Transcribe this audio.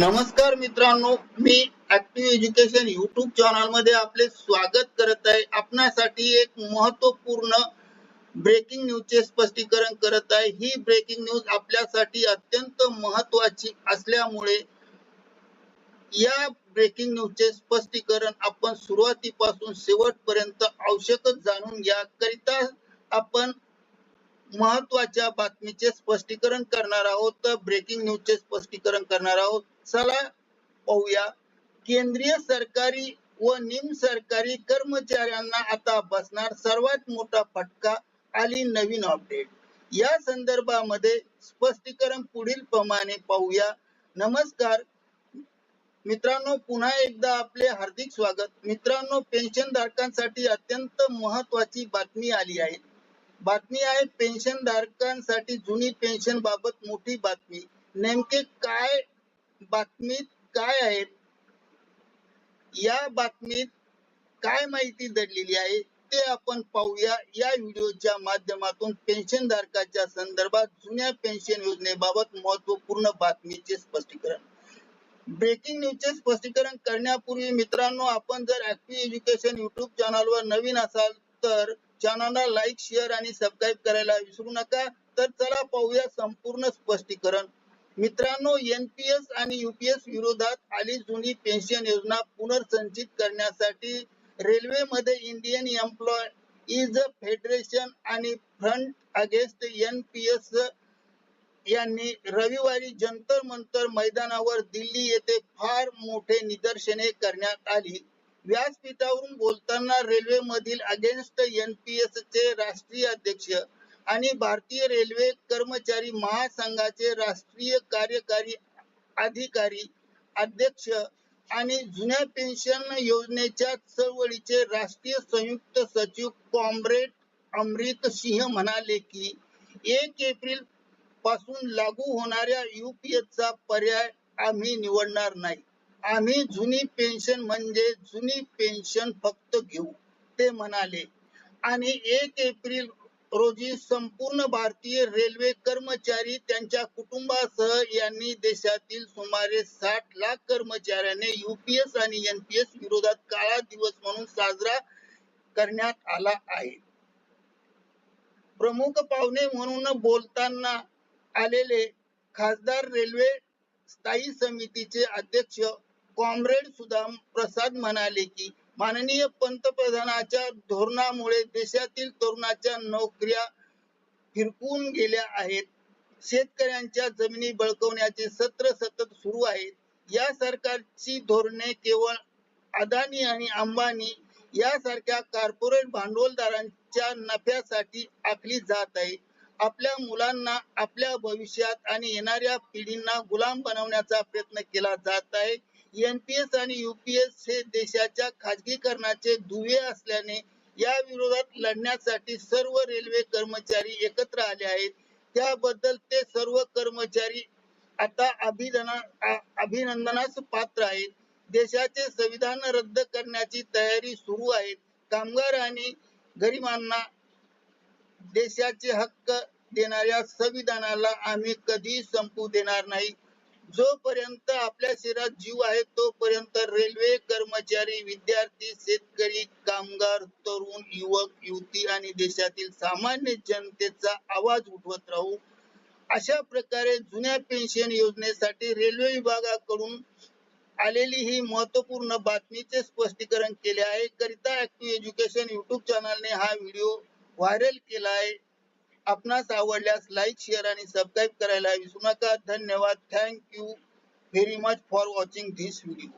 नमस्कार मित्रांनो मी ऍक्टिव्ह एज्युकेशन युट्यूब चॅनलमध्ये आपले स्वागत करत आहे. आपणासाठी एक महत्त्वपूर्ण ब्रेकिंग न्यूजचे स्पष्टीकरण करत आहे. ही ब्रेकिंग न्यूज आपल्यासाठी अत्यंत महत्वाची असल्यामुळे या ब्रेकिंग न्यूजचे स्पष्टीकरण आपण सुरुवातीपासून शेवटपर्यंत आवश्यकच जाणून घ्या. करिता आपण महत्त्वाच्या बातमीचे स्पष्टीकरण करणार आहोत. तर ब्रेकिंग न्यूजचे स्पष्टीकरण करणार आहोत. चला पाहूया. केंद्रीय सरकारी व निम सरकारी कर्मचाऱ्यांना आता बसणार सर्वात मोठा फटका आली नवीन अपडेट या संदर्भामध्ये स्पष्टीकरण पुढील प्रमाणे पाहूया. नमस्कार. मित्रांनो पुन्हा एकदा आपले हार्दिक स्वागत. मित्रांनो पेन्शन धारकांसाठी अत्यंत महत्वाची बातमी आली आहे. बातमी आहे पेन्शन धारकांसाठी जुनी पेन्शन बाबत मोठी बातमी. नेमके काय बातमीत काय आहे? या बातमीत काय माहिती दडलेली आहे ते आपण पाहूया. या व्हिडिओच्या माध्यमातून पेन्शन धारकाच्या संदर्भात जुन्या पेन्शन योजनेबाबत महत्त्वपूर्ण बातमीचे स्पष्टीकरण. ब्रेकिंग न्यूजचे स्पष्टीकरण करण्यापूर्वी मित्रांनो आपण जर ऍक्टिव्ह एज्युकेशन युट्यूब चॅनलवर नवीन असाल तर चॅनलला लाईक शेअर आणि सबस्क्राईब करायला विसरू नका. तर चला पाहूया संपूर्ण स्पष्टीकरण. मित्रांनो एनपीएस आणि युपीएस विरोधात आली जुनी पेन्शन योजना पुनर्संचित करण्यासाठी रेल्वेमध्ये इंडियन एम्प्लॉय एम्प्लॉईज फेडरेशन आणि फ्रंट अगेन्स्ट एनपीएस यांनी रविवारी जंतर मंतर मैदानावर दिल्ली येथे फार मोठे निदर्शने करण्यात आली. व्यासपीठावरून बोलताना रेल्वे मधील अगेन्स्ट एनपीएस चे राष्ट्रीय अध्यक्ष आणि भारतीय रेल्वे कर्मचारी महासंघाचे राष्ट्रीय कार्यकारी अधिकारी अध्यक्ष आणि जुन्या पेन्शन योजनेच्या चळवळीचे राष्ट्रीय संयुक्त सचिव कॉम्रेड अमृत सिंह म्हणाले की एक एप्रिलपासून लागू होणाऱ्या UPS चा पर्याय आम्ही निवडणार नाही. आम्ही जुनी पेन्शन म्हणजे जुनी पेन्शन फक्त घेऊ ते म्हणाले. आणि एक एप्रिल रोजी संपूर्ण भारतीय रेल्वे कर्मचारी त्यांच्या कुटुंबासह यांनी देशातील सुमारे साठ लाख कर्मचाऱ्यांनी युपीएस आणि एनपीएस विरोधात काळा दिवस म्हणून साजरा करण्यात आला आहे. प्रमुख पाहुणे म्हणून बोलताना आलेले खासदार रेल्वे स्थायी समितीचे अध्यक्ष कॉम्रेड सुदाम प्रसाद म्हणाले की माननीय पंतप्रधानाच्या धोरणामुळे देशातील तरुणाच्या नोकऱ्या फिरकून गेल्या आहेत. शेतकऱ्यांच्या जमिनी बळकवण्याचे सत्र सतत सुरू आहेत. या सरकारची धोरणे केवळ अदानी आणि अंबानी यासारख्या कॉर्पोरेट भांडवलदारांच्या नफ्यासाठी आखली जात आहे. आपल्या मुलांना आपल्या भविष्यात आणि येणाऱ्या पिढींना गुलाम बनवण्याचा प्रयत्न केला जात आहे. एनपीएस आणि युपीएस हे देशाच्या खाजगीकरणाचे दुवे असल्याने या विरोधात लढण्यासाठी सर्व रेल्वे कर्मचारी एकत्र आले आहेत. त्याबद्दल ते सर्व कर्मचारी आता अभिनंदना अभिनंदनास पात्र आहेत. देशाचे संविधान रद्द करण्याची तयारी सुरू आहे. कामगार आणि गरिबांना देशाचे हक्क देणाऱ्या संविधानाला आम्ही कधी संपू देणार नाही. जोपर्यंत आपल्या शरीरात जीव आहे तोपर्यंत रेल्वे कर्मचारी विद्यार्थी शेतकरी कामगार तरुण युवक युवती आणि देशातील सामान्य जनतेचा आवाज उठवत राहू. अशा प्रकारे जुन्या पेन्शन योजनेसाठी रेल्वे विभागाकडून आलेली ही महत्त्वपूर्ण बातमीचे स्पष्टीकरण केले आहे. करिता ऍक्टिव्ह एज्युकेशन युट्यूब चॅनलने हा व्हिडिओ व्हायरल केला आहे. आपणास आवडल्यास लाईक शेअर आणि सबस्क्राईब करायला विसरू नका. धन्यवाद. Thank you very much for watching this video